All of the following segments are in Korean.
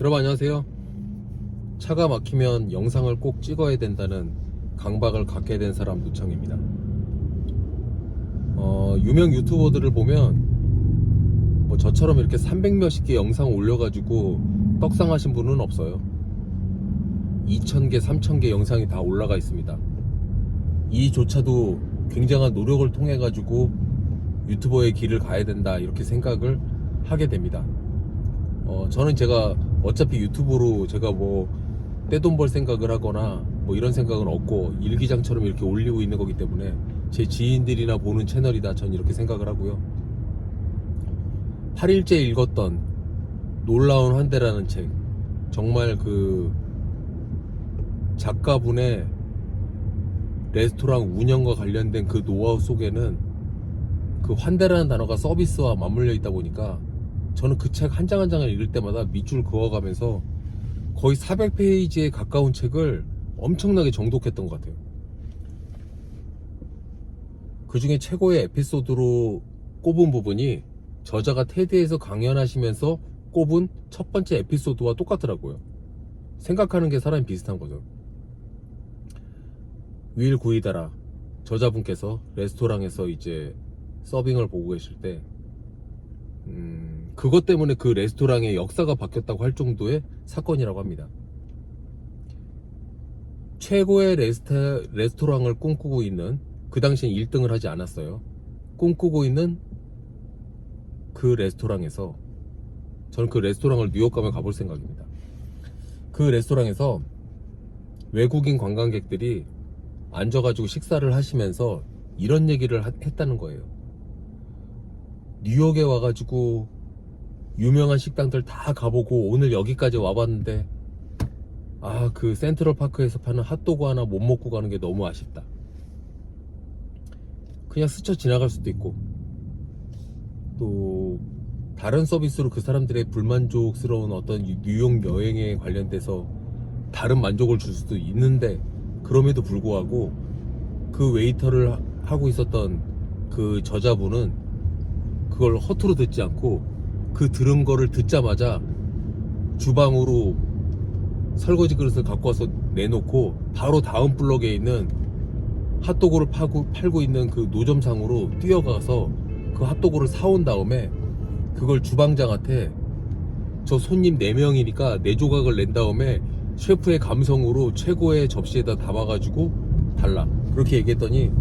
여러분 안녕하세요. 차가 막히면 영상을 꼭 찍어야 된다는 강박을 갖게 된 사람 노창입니다. 어, 유명 유튜버들을 보면 뭐 저처럼 이렇게 300몇십 개 영상 올려가지고 떡상하신 분은 없어요. 2,000개, 3,000개 영상이 다 올라가 있습니다. 이조차도 굉장한 노력을 통해 가지고 유튜버의 길을 가야 된다 이렇게 생각을 하게 됩니다. 어, 저는 제가 어차피 유튜브로 제가 뭐 떼돈 벌 생각을 하거나 뭐 이런 생각은 없고 일기장처럼 이렇게 올리고 있는 거기 때문에 제 지인들이나 보는 채널이다 전 이렇게 생각을 하고요. 8일째 읽었던 놀라운 환대라는 책 정말 그 작가분의 레스토랑 운영과 관련된 그 노하우 속에는 그 환대라는 단어가 서비스와 맞물려 있다 보니까 저는 그 책 한 장 한 장을 읽을 때마다 밑줄 그어가면서 거의 400페이지에 가까운 책을 엄청나게 정독했던 것 같아요. 그 중에 최고의 에피소드로 꼽은 부분이 저자가 테드에서 강연하시면서 꼽은 첫 번째 에피소드와 똑같더라고요. 생각하는 게 사람이 비슷한 거죠. 윌 구이다라 저자분께서 레스토랑에서 이제 서빙을 보고 계실 때 음, 그것 때문에 그 레스토랑의 역사가 바뀌었다고 할 정도의 사건이라고 합니다. 최고의 레스타, 레스토랑을 꿈꾸고 있는 그 당시엔 1등을 하지 않았어요. 꿈꾸고 있는 그 레스토랑에서 저는 그 레스토랑을 뉴욕 가면 가볼 생각입니다. 그 레스토랑에서 외국인 관광객들이 앉아가지고 식사를 하시면서 이런 얘기를 하- 했다는 거예요. 뉴욕에 와가지고 유명한 식당들 다 가보고 오늘 여기까지 와봤는데 아 그 센트럴 파크에서 파는 핫도그 하나 못 먹고 가는 게 너무 아쉽다. 그냥 스쳐 지나갈 수도 있고 또 다른 서비스로 그 사람들의 불만족스러운 어떤 이 뉴욕 여행에 관련돼서 다른 만족을 줄 수도 있는데 그럼에도 불구하고 그 웨이터를 하- 하고 있었던 그 저자분은 그걸 허투루 듣지 않고 그 들은 거를 듣자마자 주방으로 설거지 그릇을 갖고 와서 내놓고 바로 다음 블럭에 있는 핫도그를 파고, 팔고 있는 그 노점상으로 뛰어가서 그 핫도그를 사온 다음에 그걸 주방장한테 저 손님 4명이니까 4조각을 낸 다음에 셰프의 감성으로 최고의 접시에다 담아가지고 달라. 그렇게 얘기했더니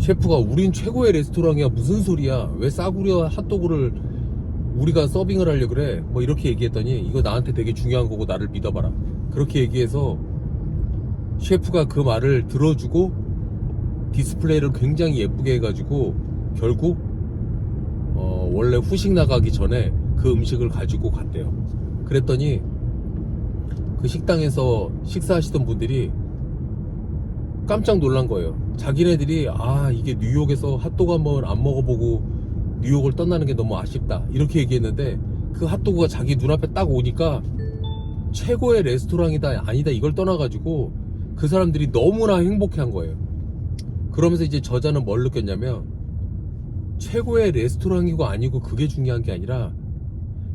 셰프가 우린 최고의 레스토랑이야. 무슨 소리야? 왜 싸구려 핫도그를 우리가 서빙을 하려 그래? 뭐 이렇게 얘기했더니 이거 나한테 되게 중요한 거고 나를 믿어봐라. 그렇게 얘기해서 셰프가 그 말을 들어주고 디스플레이를 굉장히 예쁘게 해가지고 결국 어, 원래 후식 나가기 전에 그 음식을 가지고 갔대요. 그랬더니 그 식당에서 식사하시던 분들이 깜짝 놀란 거예요. 자기네들이 아 이게 뉴욕에서 핫도그 한번 안 먹어보고 뉴욕을 떠나는 게 너무 아쉽다 이렇게 얘기했는데 그 핫도그가 자기 눈앞에 딱 오니까 최고의 레스토랑이다 아니다 이걸 떠나가지고 그 사람들이 너무나 행복해한 거예요. 그러면서 이제 저자는 뭘 느꼈냐면 최고의 레스토랑이고 아니고 그게 중요한 게 아니라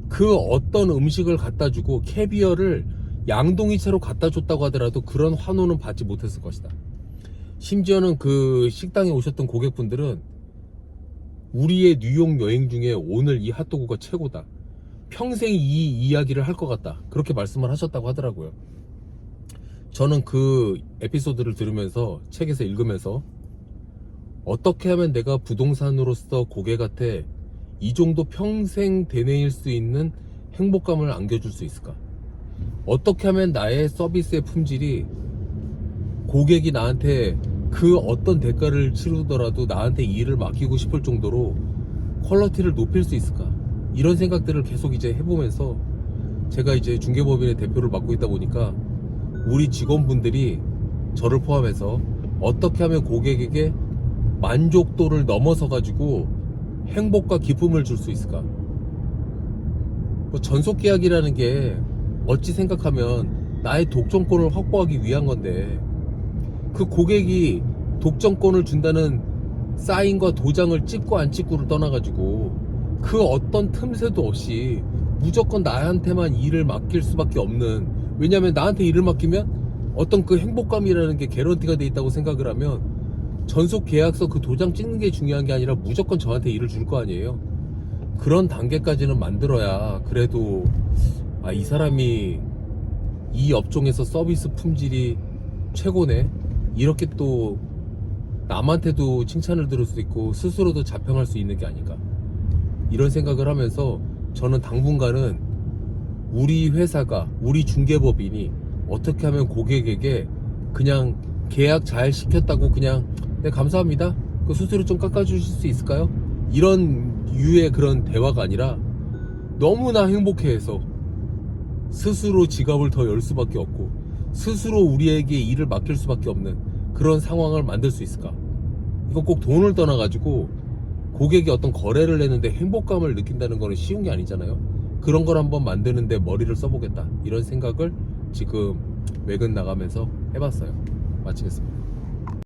그 어떤 음식을 갖다 주고 캐비어를 양동이채로 갖다 줬다고 하더라도 그런 환호는 받지 못했을 것이다. 심지어는 그 식당에 오셨던 고객분들은 우리의 뉴욕 여행 중에 오늘 이 핫도그가 최고다. 평생 이 이야기를 할 것 같다. 그렇게 말씀을 하셨다고 하더라고요. 저는 그 에피소드를 들으면서 책에서 읽으면서 어떻게 하면 내가 부동산으로서 고객한테 이 정도 평생 되뇌일 수 있는 행복감을 안겨줄 수 있을까? 어떻게 하면 나의 서비스의 품질이 고객이 나한테 그 어떤 대가를 치르더라도 나한테 일을 맡기고 싶을 정도로 퀄러티를 높일 수 있을까? 이런 생각들을 계속 이제 해보면서 제가 이제 중개법인의 대표를 맡고 있다 보니까 우리 직원분들이 저를 포함해서 어떻게 하면 고객에게 만족도를 넘어서 가지고 행복과 기쁨을 줄 수 있을까? 뭐 전속 계약이라는 게 어찌 생각하면 나의 독점권을 확보하기 위한 건데 그 고객이 독점권을 준다는 사인과 도장을 찍고 안 찍고를 떠나가지고 그 어떤 틈새도 없이 무조건 나한테만 일을 맡길 수밖에 없는 왜냐면 나한테 일을 맡기면 어떤 그 행복감이라는 게 개런티가 돼 있다고 생각을 하면 전속 계약서 그 도장 찍는 게 중요한 게 아니라 무조건 저한테 일을 줄 거 아니에요. 그런 단계까지는 만들어야 그래도 아, 이 사람이 이 업종에서 서비스 품질이 최고네. 이렇게 또 남한테도 칭찬을 들을 수 있고 스스로도 자평할 수 있는 게 아닌가. 이런 생각을 하면서 저는 당분간은 우리 회사가, 우리 중개법인이 어떻게 하면 고객에게 그냥 계약 잘 시켰다고 그냥 네, 감사합니다. 그 수수료 좀 깎아주실 수 있을까요? 이런 유의 그런 대화가 아니라 너무나 행복해해서 스스로 지갑을 더 열 수밖에 없고 스스로 우리에게 일을 맡길 수밖에 없는 그런 상황을 만들 수 있을까? 이거 꼭 돈을 떠나가지고 고객이 어떤 거래를 했는데 행복감을 느낀다는 거는 쉬운 게 아니잖아요. 그런 걸 한번 만드는데 머리를 써보겠다. 이런 생각을 지금 외근 나가면서 해봤어요. 마치겠습니다.